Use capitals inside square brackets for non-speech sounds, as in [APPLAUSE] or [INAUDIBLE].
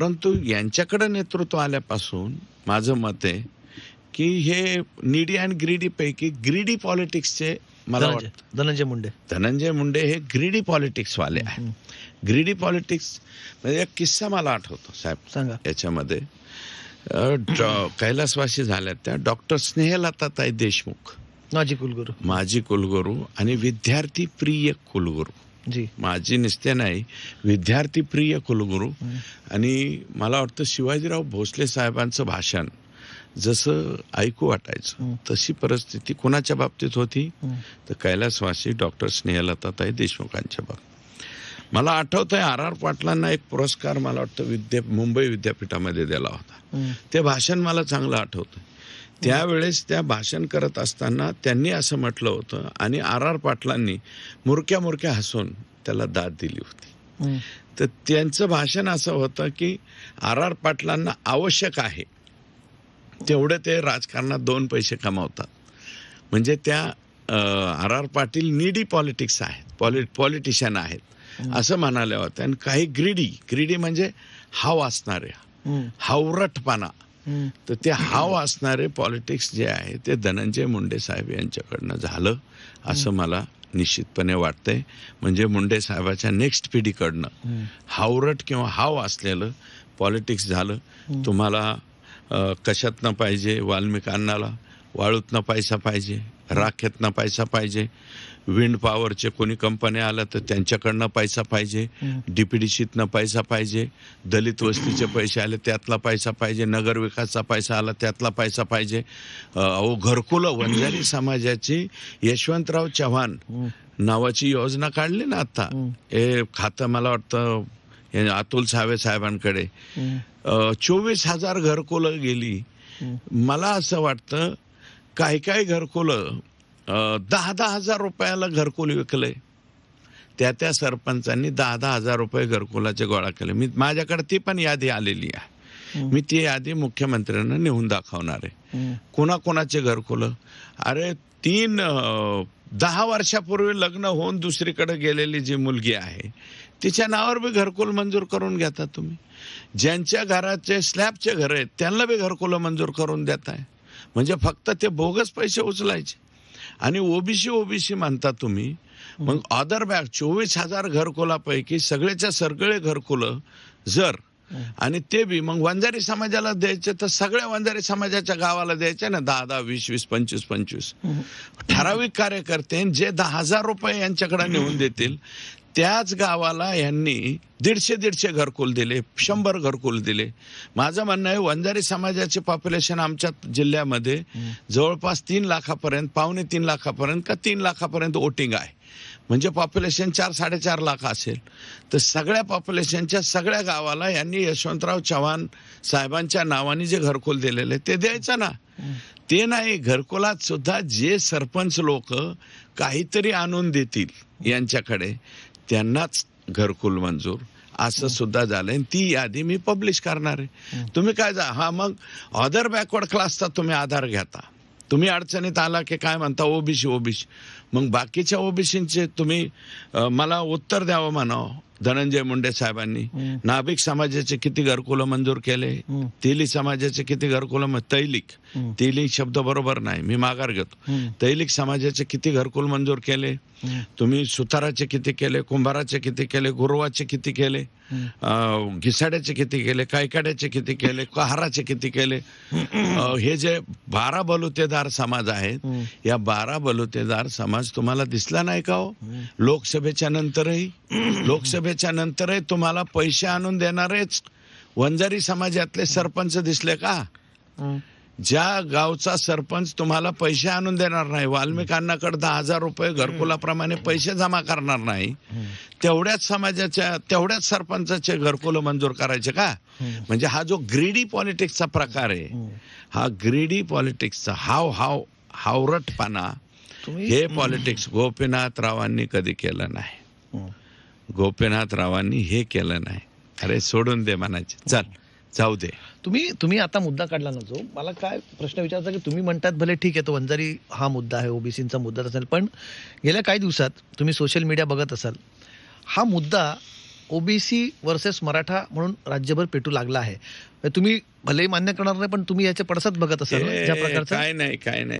परंतु यांच्याकडे नेतृत्व आल्यापासून माझं मत आहे की हे निडी आणि ग्रीडी पैकी ग्रीडी पॉलिटिक्सचे मला धनंजय. वाटतं. धनंजय मुंडे. धनंजय मुंडे हे ग्रीडी पॉलिटिक्सवाले आहे हं. ग्रीडी पॉलिटिक्स म्हणजे एक किस्सा मला आठवतो साहेब. सांगा. याच्यामध्ये कैलासवासी झाल्या त्या डॉक्टर स्नेहलताताई देशमुख. माजी कुलगुरू. माजी कुलगुरू आणि विद्यार्थी प्रिय कुलगुरू. जी माझी निस्ते नाही विद्यार्थी प्रिय कुलगुरू. आणि मला वाटतं शिवाजीराव भोसले साहेबांचं भाषण जसं ऐकू वाटायचं. तशी परिस्थिती कोणाच्या बाबतीत होती. तर कैलासवासी डॉक्टर स्नेहलताताई देशमुखांच्या बाबतीत मला आठवत आहे आर आर पाटलांना एक पुरस्कार मला वाटतं विद्या मुंबई विद्यापीठामध्ये दिला होता. ते भाषण मला चांगलं आठवतं त्यावेळेस त्या भाषण करत असताना त्यांनी असं म्हटलं होतं आणि आर आर पाटलांनी मुरक्या मुरक्या हसून त्याला दाद दिली होती. तर त्यांचं भाषण असं होतं की आर आर पाटलांना आवश्यक आहे तेवढे ते राजकारणात दोन पैसे कमावतात म्हणजे त्या R R Patil needy politics आहेत पॉलि पॉलिटिशियन आहेत असं म्हणाले होते आणि काही ग्रीडी ग्रीडी म्हणजे हाव असणारे हं. हावरटपणा. तर ते हाव असणारे पॉलिटिक्स जे आहे ते धनंजय मुंडे साहेब यांच्याकडनं झालं असं मला निश्चितपणे वाटतंय. म्हणजे मुंडे साहेबाच्या नेक्स्ट पिढीकडनं. हावरट किंवा हाव असलेलं पॉलिटिक्स झालं. तुम्हाला कशातनं पाहिजे वाल्मिकांनाला वाळूतनं पैसा पाहिजे राखेतनं पैसा पाहिजे विंड पॉवरचे कोणी कंपन्या आल्या तर त्यांच्याकडनं पैसा पाहिजे. डीपीडीसीतनं पैसा पाहिजे दलित वस्तीचे पैसे आले त्यातला पैसा पाहिजे नगर विकासचा पैसा आला त्यातला पैसा पाहिजे अहो घरकुलं वंजारी समाजाची यशवंतराव चव्हाण. नावाची योजना काढली ना आता हं. खातं मला वाटतं अतुल सावे साहेबांकडे. चोवीस हजार घरकुलं गेली. मला असं वाटतं काही काही घरकुलं दहा दहा हजार रुपयाला घरकुल विकलंय त्या त्या सरपंचांनी दहा दहा हजार रुपये घरकुलाचे गोळा केले. मी माझ्याकडे ती पण यादी आलेली आहे. मी ती यादी मुख्यमंत्र्यांना नेऊन दाखवणार आहे. कोणाकोणाचे घरकुलं? अरे तीन दहा वर्षापूर्वी लग्न होऊन दुसरीकडे गेलेली जी मुलगी आहे तिच्या नावावर बी घरकुल मंजूर करून घेता तुम्ही. ज्यांच्या घराचे स्लॅबचे घर आहेत त्यांना बी घरकुलं मंजूर करून देताय. म्हणजे फक्त ते बोगस पैसे उचलायचे. आणि ओबीसी ओबीसी म्हणता तुम्ही. मग ऑदर बॅग चोवीस हजार घरकुलापैकी सगळेच्या सगळे घरकुलं जर. आणि ते बी मग वंजारी समाजाला द्यायचे तर सगळ्या वंजारी समाजाच्या गावाला द्यायचे ना दहा दहा वीस वीस पंचवीस पंचवीस. ठराविक कार्यकर्ते जे दहा हजार रुपये यांच्याकडे नेऊन देतील त्याच गावाला यांनी दीडशे दीडशे घरकुल दिले शंभर घरकुल दिले माझं म्हणणं आहे वंजारी समाजाचे पॉप्युलेशन आमच्या जिल्ह्यामध्ये. जवळपास तीन लाखापर्यंत पावणे तीन लाखापर्यंत का तीन लाखापर्यंत वोटिंग आहे म्हणजे पॉप्युलेशन चार साडेचार लाख असेल तर सगळ्या पॉप्युलेशनच्या सगळ्या गावाला यांनी यशवंतराव चव्हाण साहेबांच्या नावाने जे घरकुल दिलेले ते द्यायचं ना. ते नाही घरकुलात सुद्धा जे सरपंच लोक काहीतरी आणून देतील यांच्याकडे त्यांनाच घरकुल मंजूर. असं सुद्धा झालंय. आणि ती यादी मी पब्लिश करणार आहे. तुम्ही काय जा हा मग अदर बॅकवर्ड क्लासचा तुम्ही आधार घेता. तुम्ही अडचणीत आला की काय म्हणता? OBC OBC. मग बाकीच्या ओबीसीचे तुम्ही मला उत्तर द्यावं म्हणावं. धनंजय मुंडे साहेबांनी. नाभिक समाजाचे किती घरकुलं मंजूर केले. तेली समाजाचे किती घरकुलं तैलिक. तेलिक शब्द बरोबर नाही मी माघार घेतो. तैलिक समाजाचे किती घरकुल मंजूर केले. तुम्ही सुताराचे किती केले कुंभाराचे किती केले गुरुवाचे किती केले घिसाड्याचे किती केले कायकाड्याचे किती केले कहाराचे किती केले हे जे बारा बलुतेदार समाज आहेत. या बारा बलुतेदार समाज तुम्हाला दिसला नाही का हो. लोकसभेच्या नंतरही [CLEARS THROAT] लोकसभेच्या नंतरही तुम्हाला पैसे आणून देणारेच वंजारी समाजातले सरपंच दिसले का. ज्या गावचा सरपंच तुम्हाला पैसे आणून देणार नाही वाल्मिक अण्णाकडे दहा हजार रुपये घरकुलाप्रमाणे पैसे जमा करणार नाही. तेवढ्याच समाजाच्या तेवढ्याच सरपंचाचे घरकुल मंजूर करायचे का. म्हणजे हा जो ग्रीडी पॉलिटिक्सचा प्रकार आहे हं. ग्रीडी पॉलिटिक्सचा हाव हाव हावरटपणा हे पॉलिटिक्स गोपीनाथ रावांनी कधी केलं नाही हं. गोपीनाथ रावांनी हे केलं नाही. अरे सोडून दे म्हणायचे. चल जाऊ दे. तुम्ही तुम्ही आता मुद्दा काढला ना जो मला काय प्रश्न विचारायचा की तुम्ही म्हणतात भले ठीक आहे तो वंजारी हा मुद्दा आहे ओबीसीचा मुद्दा असेल पण गेल्या काही दिवसात तुम्ही सोशल मीडिया बघत असाल. हा मुद्दा ओबीसी वर्सेस मराठा म्हणून राज्यभर पेटू लागला आहे. तुम्ही भलेही मान्य करणार नाही पण तुम्ही याचे पडसाद बघत असाल ज्या प्रकारचा? काय नाही काय नाही.